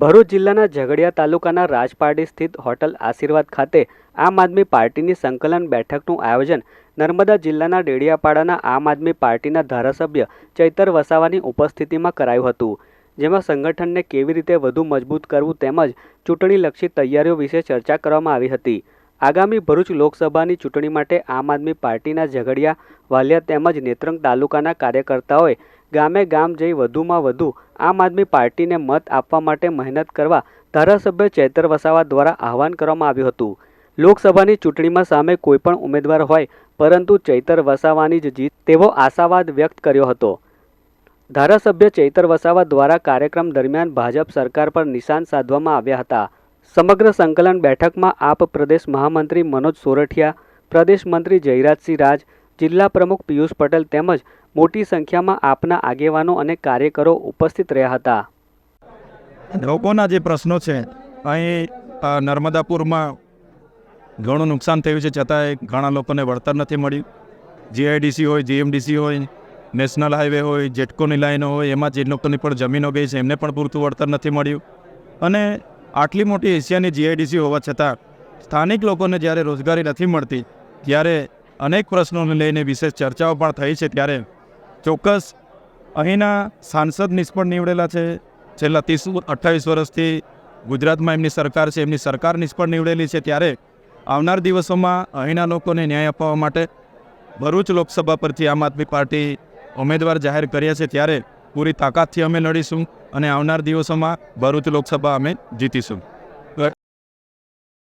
ભરૂચ જિલ્લાના ઝઘડિયા તાલુકાના રાજપારડી સ્થિત હોટલ આશીર્વાદ ખાતે આમ આદમી પાર્ટીની સંકલન બેઠકનું આયોજન નર્મદા જિલ્લાના ડેડિયાપાડાના આમ આદમી પાર્ટીના ધારાસભ્ય ચૈતર વસાવાની ઉપસ્થિતિમાં કરાયું હતું, જેમાં સંગઠનને કેવી રીતે વધુ મજબૂત કરવું તેમજ ચૂંટણીલક્ષી તૈયારીઓ વિશે ચર્ચા કરવામાં આવી હતી. આગામી ભરૂચ લોકસભાની ચૂંટણી માટે આમ આદમી પાર્ટીના ઝઘડિયા વાલિયા તેમજ નેત્રંગ તાલુકાના કાર્યકર્તાઓએ ગામે ગામ જઈ વધુમાં વધુ આમ આદમી પાર્ટીને મત આપવા માટે મહેનત કરવા ધારાસભ્ય ચૈતર વસાવા દ્વારા આહવાન કરવામાં આવ્યું હતું. લોકસભાની ચૂંટણીમાં સામે કોઈપણ ઉમેદવાર હોય, પરંતુ ચૈતર વસાવાની જ જીત તેવો આશાવાદ વ્યક્ત કર્યો હતો. ધારાસભ્ય ચૈતર વસાવા દ્વારા કાર્યક્રમ દરમિયાન ભાજપ સરકાર પર નિશાન સાધવામાં આવ્યા હતા. સમગ્ર સંકલન બેઠકમાં આપ પ્રદેશ મહામંત્રી મનોજ સોરઠિયા, પ્રદેશ મંત્રી જયરાજસિંહ રાજ, જિલ્લા પ્રમુખ પિયુષ પટેલ તેમજ મોટી સંખ્યામાં આપના આગેવાનો અને કાર્યકરો ઉપસ્થિત રહ્યા હતા. લોકોના જે પ્રશ્નો છે, અહીં નર્મદાપુરમાં ઘણું નુકસાન થયું છે, છતાંય ઘણા લોકોને વળતર નથી મળ્યું. જીઆઈડીસી હોય જીએમડીસી હોય, નેશનલ હાઈવે હોય, જેટકોની લાઈનો હોય, એમાં જે લોકોની પણ જમીનો ગઈ છે, એમને પણ પૂરતું વળતર નથી મળ્યું. અને આટલી મોટી એશિયાની જીઆઈડીસી હોવા છતાં સ્થાનિક લોકોને જ્યારે રોજગારી નથી મળતી, ત્યારે અનેક પ્રશ્નોને લઈને વિશેષ ચર્ચાઓ પણ થઈ છે, ત્યારે ચોક્કસ અહીંના સાંસદ નિષ્ફળ નીવડેલા છે. છેલ્લા ત્રીસ અઠ્ઠાવીસ વર્ષથી ગુજરાતમાં એમની સરકાર છે, એમની સરકાર નિષ્ફળ નીવડેલી છે. ત્યારે આવનાર દિવસોમાં અહીંના લોકોને ન્યાય અપાવવા માટે ભરૂચ લોકસભા પરથી આમ આદમી પાર્ટી ઉમેદવાર જાહેર કર્યા છે. ત્યારે પૂરી તાકાતથી અમે લડીશું અને આવનાર દિવસોમાં ભરૂચ લોકસભા અમે જીતીશું.